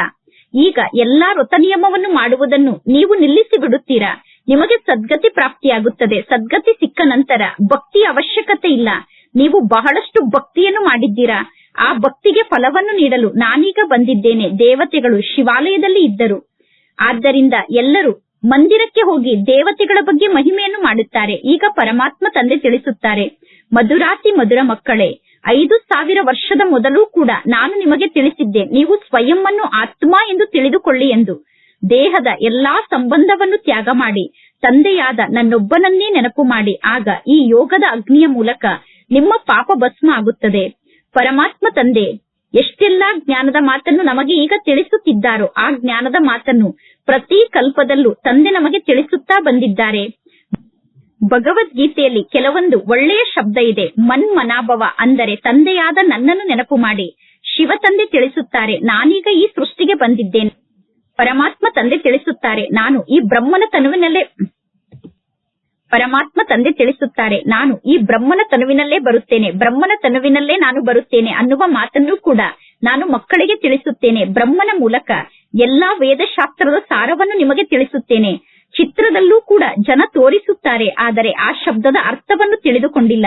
ಈಗ ಎಲ್ಲಾ ರಥ ನಿಯಮವನ್ನು ಮಾಡುವುದನ್ನು ನೀವು ನಿಲ್ಲಿಸಿ ಬಿಡುತ್ತೀರಾ? ನಿಮಗೆ ಸದ್ಗತಿ ಪ್ರಾಪ್ತಿಯಾಗುತ್ತದೆ. ಸದ್ಗತಿ ಸಿಕ್ಕ ನಂತರ ಭಕ್ತಿಯ ಅವಶ್ಯಕತೆ ಇಲ್ಲ. ನೀವು ಬಹಳಷ್ಟು ಭಕ್ತಿಯನ್ನು ಮಾಡಿದ್ದೀರಾ? ಆ ಭಕ್ತಿಗೆ ಫಲವನ್ನು ನೀಡಲು ನಾನೀಗ ಬಂದಿದ್ದೇನೆ. ದೇವತೆಗಳು ಶಿವಾಲಯದಲ್ಲಿ ಇದ್ದರು. ಆದ್ದರಿಂದ ಎಲ್ಲರೂ ಮಂದಿರಕ್ಕೆ ಹೋಗಿ ದೇವತೆಗಳ ಬಗ್ಗೆ ಮಹಿಮೆಯನ್ನು ಮಾಡುತ್ತಾರೆ. ಈಗ ಪರಮಾತ್ಮ ತಂದೆ ತಿಳಿಸುತ್ತಾರೆ, ಮಧುರಾತಿ ಮಧುರ ಮಕ್ಕಳೇ, ಐದು ಸಾವಿರ ವರ್ಷದ ಮೊದಲು ಕೂಡ ನಾನು ನಿಮಗೆ ತಿಳಿಸಿದ್ದೆ. ನೀವು ಸ್ವಯಂ ಆತ್ಮ ಎಂದು ತಿಳಿದುಕೊಳ್ಳಿ ಎಂದು. ದೇಹದ ಎಲ್ಲಾ ಸಂಬಂಧವನ್ನು ತ್ಯಾಗ ಮಾಡಿ, ತಂದೆಯಾದ ನನ್ನೊಬ್ಬನನ್ನೇ ನೆನಪು ಮಾಡಿ. ಆಗ ಈ ಯೋಗದ ಅಗ್ನಿಯ ಮೂಲಕ ನಿಮ್ಮ ಪಾಪ ಭಸ್ಮ ಆಗುತ್ತದೆ. ಪರಮಾತ್ಮ ತಂದೆ, ಎಷ್ಟೆಲ್ಲಾ ಜ್ಞಾನದ ಮಾತನ್ನು ನಮಗೆ ಈಗ ತಿಳಿಸುತ್ತಿದ್ದಾರೋ ಆ ಜ್ಞಾನದ ಮಾತನ್ನು ಪ್ರತಿ ಕಲ್ಪದಲ್ಲೂ ತಂದೆ ನಮಗೆ ತಿಳಿಸುತ್ತಾ ಬಂದಿದ್ದಾರೆ. ಭಗವದ್ಗೀತೆಯಲ್ಲಿ ಕೆಲವೊಂದು ಒಳ್ಳೆಯ ಶಬ್ದ ಇದೆ. ಮನ್ ಮನಾಭವ ಅಂದರೆ ತಂದೆಯಾದ ನನ್ನನ್ನು ನೆನಪು ಮಾಡಿ. ಶಿವ ತಂದೆ ತಿಳಿಸುತ್ತಾರೆ, ನಾನೀಗ ಈ ಸೃಷ್ಟಿಗೆ ಬಂದಿದ್ದೇನೆ. ಪರಮಾತ್ಮ ತಂದೆ ತಿಳಿಸುತ್ತಾರೆ, ನಾನು ಈ ಬ್ರಹ್ಮನ ತನುವಿನಲ್ಲೇ ಪರಮಾತ್ಮ ತಂದೆ ತಿಳಿಸುತ್ತಾರೆ, ನಾನು ಈ ಬ್ರಹ್ಮನ ತನುವಿನಲ್ಲೇ ಬರುತ್ತೇನೆ. ಬ್ರಹ್ಮನ ತನುವಿನಲ್ಲೇ ನಾನು ಬರುತ್ತೇನೆ ಅನ್ನುವ ಮಾತನ್ನು ಕೂಡ ನಾನು ಮಕ್ಕಳಿಗೆ ತಿಳಿಸುತ್ತೇನೆ. ಬ್ರಹ್ಮನ ಮೂಲಕ ಎಲ್ಲಾ ವೇದಶಾಸ್ತ್ರದ ಸಾರವನ್ನು ನಿಮಗೆ ತಿಳಿಸುತ್ತೇನೆ. ಚಿತ್ರದಲ್ಲೂ ಕೂಡ ಜನ ತೋರಿಸುತ್ತಾರೆ, ಆದರೆ ಆ ಶಬ್ದದ ಅರ್ಥವನ್ನು ತಿಳಿದುಕೊಂಡಿಲ್ಲ.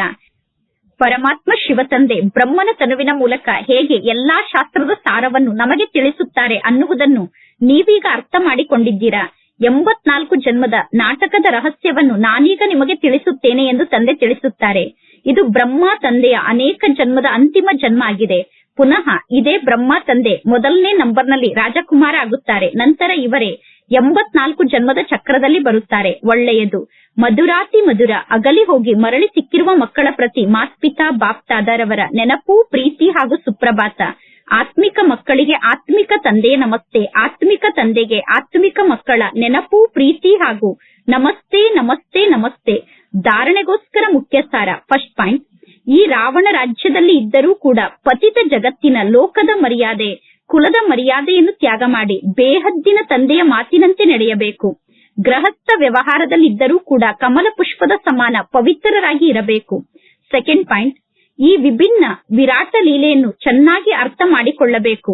ಪರಮಾತ್ಮ ಶಿವತಂದೆ ಬ್ರಹ್ಮನ ತನುವಿನ ಮೂಲಕ ಹೇಗೆ ಎಲ್ಲಾ ಶಾಸ್ತ್ರದ ಸಾರವನ್ನು ನಮಗೆ ತಿಳಿಸುತ್ತಾರೆ ಅನ್ನುವುದನ್ನು ನೀವೀಗ ಅರ್ಥ ಮಾಡಿಕೊಂಡಿದ್ದೀರಾ? ಎಂಬತ್ನಾಲ್ಕು ಜನ್ಮದ ನಾಟಕದ ರಹಸ್ಯವನ್ನು ನಾನೀಗ ನಿಮಗೆ ತಿಳಿಸುತ್ತೇನೆ ಎಂದು ತಂದೆ ತಿಳಿಸುತ್ತಾರೆ. ಇದು ಬ್ರಹ್ಮ ತಂದೆಯ ಅನೇಕ ಜನ್ಮದ ಅಂತಿಮ ಜನ್ಮ ಆಗಿದೆ. ಪುನಃ ಇದೇ ಬ್ರಹ್ಮ ತಂದೆ ಮೊದಲನೇ ನಂಬರ್ನಲ್ಲಿ ರಾಜಕುಮಾರ ಆಗುತ್ತಾರೆ, ನಂತರ ಇವರೇ ಎಂಬತ್ನಾಲ್ಕು ಜನ್ಮದ ಚಕ್ರದಲ್ಲಿ ಬರುತ್ತಾರೆ. ಒಳ್ಳೆಯದು. ಮಧುರಾತಿ ಮಧುರ, ಅಗಲಿ ಹೋಗಿ ಮರಳಿ ಸಿಕ್ಕಿರುವ ಮಕ್ಕಳ ಪ್ರತಿ ಮಾಸ್ಪಿತಾ, ಬಾಪ್ತಾದರವರ ನೆನಪು, ಪ್ರೀತಿ ಹಾಗೂ ಸುಪ್ರಭಾತ. ಆತ್ಮಿಕ ಮಕ್ಕಳಿಗೆ ಆತ್ಮಿಕ ತಂದೆಯ ನಮಸ್ತೆ, ಆತ್ಮಿಕ ತಂದೆಗೆ ಆತ್ಮಿಕ ಮಕ್ಕಳ ನೆನಪು, ಪ್ರೀತಿ ಹಾಗೂ ನಮಸ್ತೆ ನಮಸ್ತೆ ನಮಸ್ತೆ. ಧಾರಣೆಗೋಸ್ಕರ ಮುಖ್ಯ ಸಾರ ಫಸ್ಟ್ ಪಾಯಿಂಟ್ ಈ ರಾವಣ ರಾಜ್ಯದಲ್ಲಿ ಇದ್ದರೂ ಕೂಡ ಪತಿತ ಜಗತ್ತಿನ ಲೋಕದ ಮರ್ಯಾದೆ, ಕುಲದ ಮರ್ಯಾದೆಯನ್ನು ತ್ಯಾಗ ಮಾಡಿ ಬೇಹದ್ದಿನ ತಂದೆಯ ಮಾತಿನಂತೆ ನಡೆಯಬೇಕು. ಗೃಹಸ್ಥ ವ್ಯವಹಾರದಲ್ಲಿದ್ದರೂ ಕೂಡ ಕಮಲ ಪುಷ್ಪದ ಸಮಾನ ಪವಿತ್ರರಾಗಿ ಇರಬೇಕು. ಸೆಕೆಂಡ್ ಪಾಯಿಂಟ್, ಈ ವಿಭಿನ್ನ ವಿರಾಟ ಲೀಲೆಯನ್ನು ಚೆನ್ನಾಗಿ ಅರ್ಥ ಮಾಡಿಕೊಳ್ಳಬೇಕು.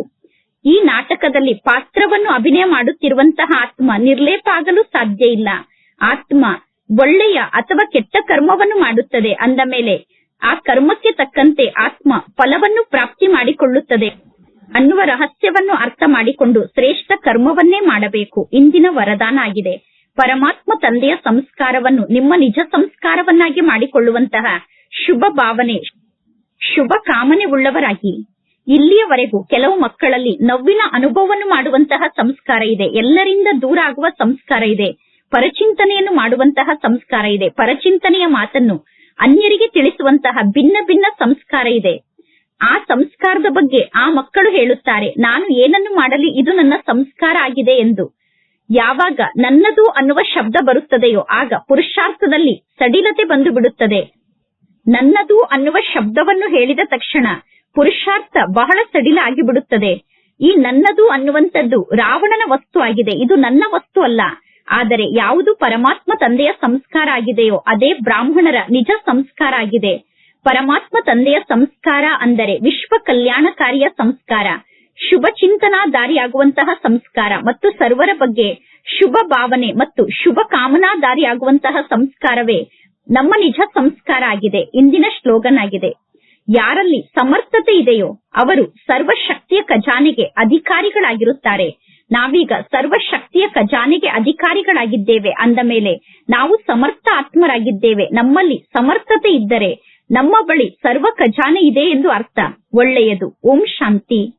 ಈ ನಾಟಕದಲ್ಲಿ ಪಾತ್ರವನ್ನು ಅಭಿನಯ ಮಾಡುತ್ತಿರುವಂತಹ ಆತ್ಮ ನಿರ್ಲೇಪ ಆಗಲು ಸಾಧ್ಯ ಇಲ್ಲ. ಆತ್ಮ ಒಳ್ಳೆಯ ಅಥವಾ ಕೆಟ್ಟ ಕರ್ಮವನ್ನು ಮಾಡುತ್ತದೆ ಅಂದ ಮೇಲೆ ಆ ಕರ್ಮಕ್ಕೆ ತಕ್ಕಂತೆ ಆತ್ಮ ಫಲವನ್ನು ಪ್ರಾಪ್ತಿ ಮಾಡಿಕೊಳ್ಳುತ್ತದೆ ಅನ್ನುವ ರಹಸ್ಯವನ್ನು ಅರ್ಥ ಮಾಡಿಕೊಂಡು ಶ್ರೇಷ್ಠ ಕರ್ಮವನ್ನೇ ಮಾಡಬೇಕು. ಇಂದಿನ ವರದಾನ ಆಗಿದೆ ಪರಮಾತ್ಮ ತಂದೆಯ ಸಂಸ್ಕಾರವನ್ನು, ನಿಮ್ಮ ನಿಜ ಸಂಸ್ಕಾರವನ್ನಾಗಿ ಮಾಡಿಕೊಳ್ಳುವಂತಹ ಶುಭ ಭಾವನೆ, ಶುಭ ಕಾಮನೆ ಉಳ್ಳವರಾಗಿ. ಇಲ್ಲಿಯವರೆಗೂ ಕೆಲವು ಮಕ್ಕಳಲ್ಲಿ ನೋವಿನ ಅನುಭವವನ್ನು ಮಾಡುವಂತಹ ಸಂಸ್ಕಾರ ಇದೆ. ಎಲ್ಲರಿಂದ ದೂರ ಆಗುವ ಸಂಸ್ಕಾರ ಇದೆ. ಪರಚಿಂತನೆಯನ್ನು ಮಾಡುವಂತಹ ಸಂಸ್ಕಾರ ಇದೆ. ಪರಚಿಂತನೆಯ ಮಾತನ್ನು ಅನ್ಯರಿಗೆ ತಿಳಿಸುವಂತಹ ಭಿನ್ನ ಭಿನ್ನ ಸಂಸ್ಕಾರ ಇದೆ. ಆ ಸಂಸ್ಕಾರದ ಬಗ್ಗೆ ಆ ಮಕ್ಕಳು ಹೇಳುತ್ತಾರೆ, ನಾನು ಏನನ್ನು ಮಾಡಲಿ ಇದು ನನ್ನ ಸಂಸ್ಕಾರ ಆಗಿದೆ ಎಂದು. ಯಾವಾಗ ನನ್ನದು ಅನ್ನುವ ಶಬ್ದ ಬರುತ್ತದೆಯೋ ಆಗ ಪುರುಷಾರ್ಥದಲ್ಲಿ ಸಡಿಲತೆ ಬಂದು ಬಿಡುತ್ತದೆ. ನನ್ನದು ಅನ್ನುವ ಶಬ್ದವನ್ನು ಹೇಳಿದ ತಕ್ಷಣ ಪುರುಷಾರ್ಥ ಬಹಳ ಸಡಿಲ ಆಗಿಬಿಡುತ್ತದೆ. ಈ ನನ್ನದು ಅನ್ನುವಂಥದ್ದು ರಾವಣನ ವಸ್ತು ಆಗಿದೆ, ಇದು ನನ್ನ ವಸ್ತು ಅಲ್ಲ. ಆದರೆ ಯಾವುದು ಪರಮಾತ್ಮ ತಂದೆಯ ಸಂಸ್ಕಾರ ಆಗಿದೆಯೋ ಅದೇ ಬ್ರಾಹ್ಮಣರ ನಿಜ ಸಂಸ್ಕಾರ ಆಗಿದೆ. ಪರಮಾತ್ಮ ತಂದೆಯ ಸಂಸ್ಕಾರ ಅಂದರೆ ವಿಶ್ವ ಕಲ್ಯಾಣಕಾರಿಯ ಸಂಸ್ಕಾರ. ಶುಭ ಚಿಂತನಾದಾರಿಯಾಗುವಂತಹ ಸಂಸ್ಕಾರ ಮತ್ತು ಸರ್ವರ ಬಗ್ಗೆ ಶುಭ ಭಾವನೆ ಮತ್ತು ಶುಭ ಕಾಮನಾ ಕಾಮನಾದಾರಿಯಾಗುವಂತಹ ಸಂಸ್ಕಾರವೇ ನಮ್ಮ ನಿಜ ಸಂಸ್ಕಾರ ಆಗಿದೆ. ಇಂದಿನ ಶ್ಲೋಗನ್ ಆಗಿದೆ ಯಾರಲ್ಲಿ ಸಮರ್ಥತೆ ಇದೆಯೋ ಅವರು ಸರ್ವಶಕ್ತಿಯ ಖಜಾನೆಗೆ ಅಧಿಕಾರಿಗಳಾಗಿರುತ್ತಾರೆ. ನಾವೀಗ ಸರ್ವಶಕ್ತಿಯ ಖಜಾನೆಗೆ ಅಧಿಕಾರಿಗಳಾಗಿದ್ದೇವೆ ಅಂದ ಮೇಲೆ ನಾವು ಸಮರ್ಥ ಆತ್ಮರಾಗಿದ್ದೇವೆ. ನಮ್ಮಲ್ಲಿ ಸಮರ್ಥತೆ ಇದ್ದರೆ ನಮ್ಮ ಬಳಿ ಸರ್ವ ಖಜಾನೆ ಇದೆ ಎಂದು ಅರ್ಥ. ಒಳ್ಳೆಯದು. ಓಂ ಶಾಂತಿ.